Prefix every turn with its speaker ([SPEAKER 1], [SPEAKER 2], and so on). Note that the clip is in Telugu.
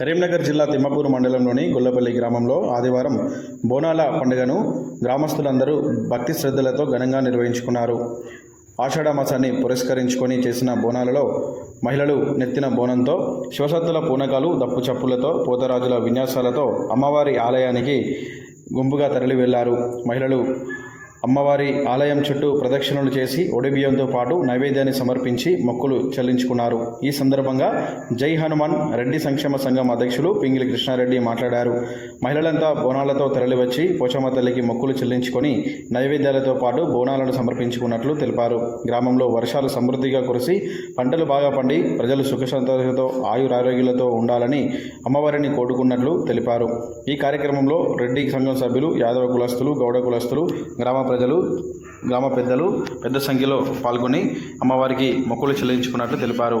[SPEAKER 1] కరీంనగర్ జిల్లా తిమ్మపూరు మండలంలోని గొల్లపల్లి గ్రామంలో ఆదివారం బోనాల పండుగను గ్రామస్తులందరూ భక్తి శ్రద్ధలతో ఘనంగా నిర్వహించుకున్నారు. ఆషాఢమాసాన్ని పురస్కరించుకొని చేసిన బోనాలలో మహిళలు నెత్తిన బోనంతో శివసత్తుల పూనకాలు దప్పు చప్పులతో పోతరాజుల విన్యాసాలతో అమ్మవారి ఆలయానికి గుంపుగా తరలి వెళ్ళారు మహిళలు అమ్మవారి ఆలయం చుట్టూ ప్రదక్షిణలు చేసి ఒడిబియ్యంతో పాటు నైవేద్యాన్ని సమర్పించి మొక్కులు చెల్లించుకున్నారు. ఈ సందర్భంగా జై హనుమాన్ రెడ్డి సంక్షేమ సంఘం అధ్యక్షులు పింగిలి కృష్ణారెడ్డి మాట్లాడారు. మహిళలంతా బోనాలతో తరలివచ్చి పోచమ్మ తల్లికి మొక్కులు చెల్లించుకొని నైవేద్యాలతో పాటు బోనాలను సమర్పించుకున్నట్లు తెలిపారు. గ్రామంలో వర్షాలు సమృద్ధిగా కురిసి పంటలు బాగా పండి ప్రజలు సుఖసంతోషాలతో ఆయురారోగ్యాలతో ఉండాలని అమ్మవారిని కోరుకున్నట్లు తెలిపారు. ఈ కార్యక్రమంలో రెడ్డి సంఘం సభ్యులు యాదవ కులస్తులు గౌడ కులస్తులు గ్రామ ప్రజలు గ్రామ పెద్దలు పెద్ద సంఖ్యలో పాల్గొని అమ్మవారికి మొక్కులు చెల్లించుకున్నట్లు తెలిపారు.